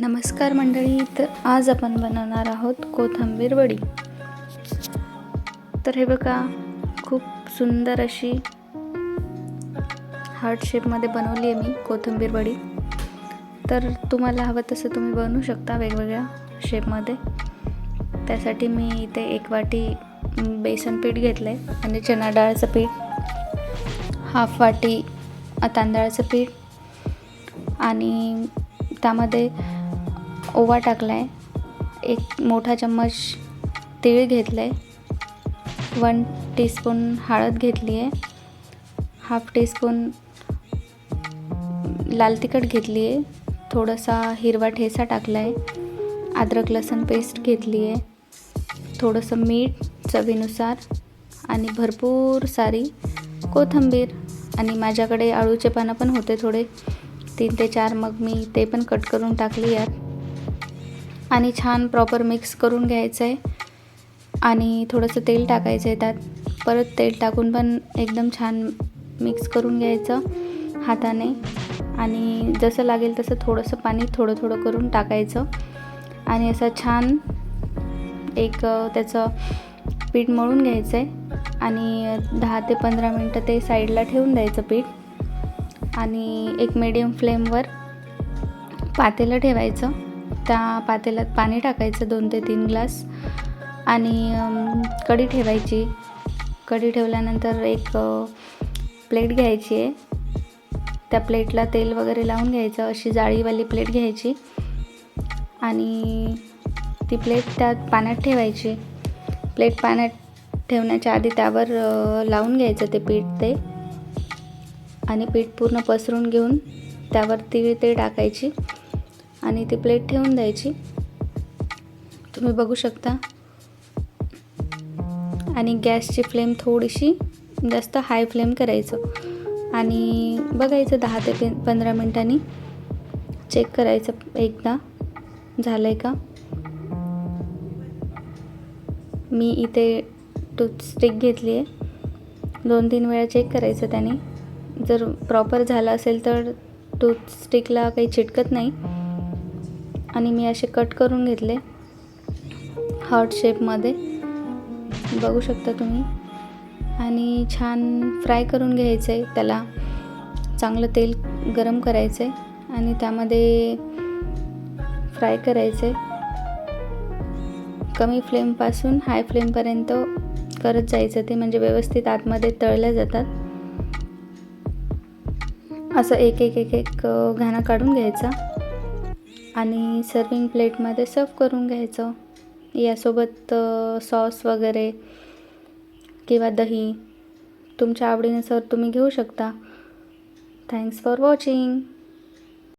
नमस्कार मंडळी तर आज आपण बनवणार आहोत कोथिंबीर वडी. तर हे बघा खूप सुंदर अशी हार्ट शेपमध्ये बनवली आहे मी कोथिंबीर वडी. तर तुम्हाला हवं तसं तुम्ही बनवू शकता वेगवेगळ्या शेपमध्ये त्यासाठी मी इथे एक वाटी बेसन पीठ घेतलं आहे म्हणजे चणा डाळचं पीठ हाफ वाटी तांदळाचं पीठ आणि त्यामध्ये ओवा टाकला आहे एक मोठा चम्मच तीळ घेतलं आहे वन टीस्पून हळद घेतली आहे हाफ टीस्पून लाल तिखट घेतली आहे थोडासा हिरवा ठेचा टाकला आहे अद्रक लसूण पेस्ट घेतली आहे थोडंसं मीठ चवीनुसार आणि भरपूर सारी कोथिंबीर आणि माझ्याकडे अळूचे पानं पण होते थोडे. तीन ते चार मग मी ते पण कट करून टाकले यात. आणि छान प्रॉपर मिक्स करून घ्यायचं आहे आणि थोडंसं तेल टाकायचं आहे त्यात. परत तेल टाकून पण एकदम छान मिक्स करून घ्यायचं हाताने. आणि जसं लागेल तसं थोडंसं पाणी थोडं थोडं करून टाकायचं. आणि असं छान एक त्याचं पीठ मळून घ्यायचं आहे आणि दहा ते पंधरा मिनटं ते साईडला ठेवून द्यायचं पीठ. आणि एक मीडियम फ्लेमवर पातेलं ठेवायचं. त्या पातेल्यात पाणी टाकायचं दोन ते तीन ग्लास आणि कढी ठेवायची. कढी ठेवल्यानंतर एक प्लेट घ्यायची आहे. त्या प्लेटला तेल वगैरे लावून घ्यायचं अशी जाळीवाली प्लेट घ्यायची. आणि ती प्लेट त्यात पाण्यात ठेवायची. प्लेट पाण्यात ठेवण्याच्या आधी त्यावर लावून घ्यायचं ते पीठ ते. आणि पीठ पूर्ण पसरून घेऊन त्यावरती ते टाकायची. आणि ती प्लेट ठेवून द्यायची. तुम्ही बघू शकता. आणि गॅसची फ्लेम थोडीशी जास्त हाय फ्लेम करायचं. आणि बघायचं दहा ते पंधरा मिनटांनी. चेक करायचं एकदा. झालं आहे का? मी इथे टूथस्टिक घेतली आहे. दोन तीन वेळा चेक करायचं त्याने. जर प्रॉपर झालं असेल तर टूथस्टिकला काही चिटकत नाही. आणि मी असे कट करून घेतले हॉट शेपमध्ये बघू शकता तुम्ही. आणि छान फ्राय करून घ्यायचं. आहे त्याला चांगलं तेल गरम करायचं आहे आणि त्यामध्ये फ्राय करायचं. आहे कमी फ्लेमपासून हाय फ्लेमपर्यंत करत जायचं ते म्हणजे व्यवस्थित आतमध्ये तळल्या जातात. असं एक एक एक एक घाणा काढून घ्यायचा. आणि सर्विंग प्लेटमध्ये सर्व करून घ्यायचं. यासोबत सॉस वगैरे किंवा दही. तुमच्या आवडीनुसार तुम्ही घेऊ शकता. Thanks for watching